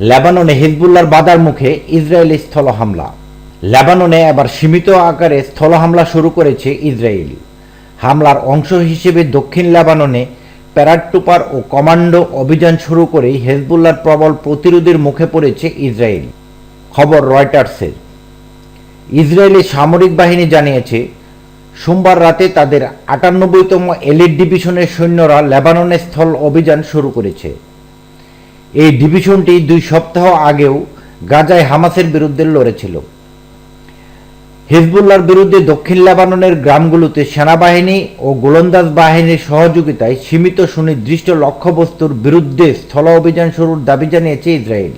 লেবাননে হিজবুল্লার বাধার মুখে ইসরায়েলি স্থল হামলা। লেবাননে এবার সীমিত আকারে স্থল হামলা শুরু করেছে ইসরায়েল। হামলার অংশ হিসেবে দক্ষিণ লেবাননে প্যারাট্রুপার ও কমান্ডো অভিযান শুরু করেই হেজবুল্লার প্রবল প্রতিরোধের মুখে পড়েছে ইসরায়েল। খবর রয়টার্সের। ইসরায়েলি সামরিক বাহিনী জানিয়েছে, সোমবার রাতে তাদের আটানব্বইতম এলিট ডিভিশনের সৈন্যরা লেবাননে স্থল অভিযান শুরু করেছে। এই ডিভিশনটি দুই সপ্তাহ আগেও গাজায় হামাসের বিরুদ্ধে লড়েছিল। হিজবুল্লার বিরুদ্ধে দক্ষিণ লেবাননের গ্রামগুলোতে সেনাবাহিনী ও গোলন্দাজ বাহিনীর সহযোগিতায় সীমিত সুনির্দিষ্ট লক্ষ্যবস্তুর বিরুদ্ধে স্থল অভিযান শুরুর দাবি জানিয়েছে ইসরায়েল।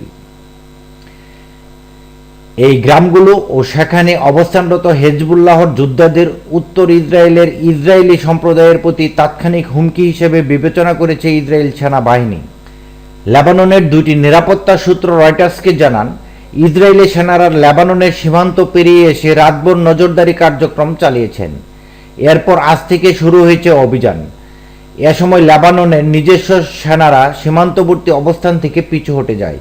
এই গ্রামগুলো ও সেখানে অবস্থানরত হেজবুল্লাহর যোদ্ধাদের উত্তর ইসরায়েলের ইসরায়েলি সম্প্রদায়ের প্রতি তাৎক্ষণিক হুমকি হিসেবে বিবেচনা করেছে ইসরায়েল সেনাবাহিনী। লেবাননের দুটি নিরাপত্তা সূত্র রয়টার্সকে জানান, ইসরায়েলি সেনারা লেবাননের সীমান্ত পেরিয়ে এসে রাতভর নজরদারি কার্যক্রম চালিয়েছেন। এরপর আজ থেকে শুরু হয়েছে অভিযান। এ সময় লেবাননের নিজস্ব সেনারা সীমান্তবর্তী অবস্থান থেকে পিছু হটে যায়।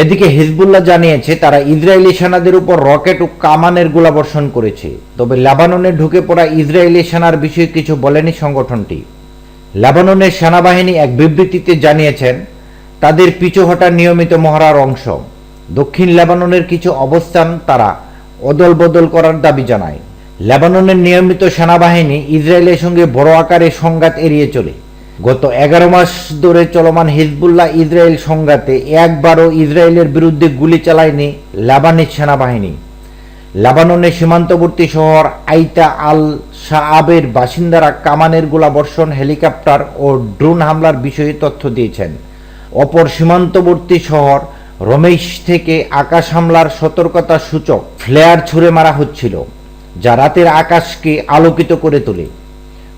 এদিকে হিজবুল্লাহ জানিয়েছে, তারা ইসরায়েলি সেনাদের উপর রকেট ও কামানের গোলাবর্ষণ করেছে। তবে লেবাননে ঢুকে পড়া ইসরায়েলি সেনার বিষয়ে কিছু বলেনি সংগঠনটি। লেবাননের সেনাবাহিনী এক বিবৃতিতে জানিয়েছেন তাদের পিছু হটা নিয়মিত মহড়ার অংশ। দক্ষিণ লেবাননের কিছু অবস্থান তারা অদল বদল করার দাবি জানায়। লেবাননের নিয়মিত সেনাবাহিনী ইসরায়েলের সঙ্গে বড় আকারে সংঘাত এড়িয়ে চলে। গত এগারো মাস ধরে চলমান হিজবুল্লাহ ইসরায়েল সংঘাতে একবারও ইসরায়েলের বিরুদ্ধে গুলি চালায়নি লেবানিজ সেনাবাহিনী। লেবাননের সীমান্তবর্তী শহর আইতা আল শাআবের বাসিন্দারা কামানের গোলাবর্ষণ, হেলিকপ্টার ও ড্রোন হামলার বিষয়ে তথ্য দিয়েছেন। অপর সীমান্তবর্তী শহর রমেশ থেকে আকাশ হামলার সতর্কতা সূচক ফ্লেয়ার ছুড়ে মারা হচ্ছিল, যা রাতের আকাশকে আলোকিত করে তোলে।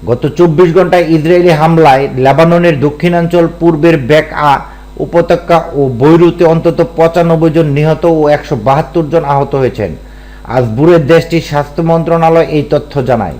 গত চব্বিশ ঘন্টায় ইসরায়েলি হামলায় লেবাননের দক্ষিণাঞ্চল, পূর্বের ব্যাক আ উপত্যকা ও বৈরুতে অন্তত পঁচানব্বই জন নিহত ও একশো বাহাত্তর জন আহত হয়েছেন। আজ বুড়ের দেশটির স্বাস্থ্য মন্ত্রণালয় এই তথ্য জানায়।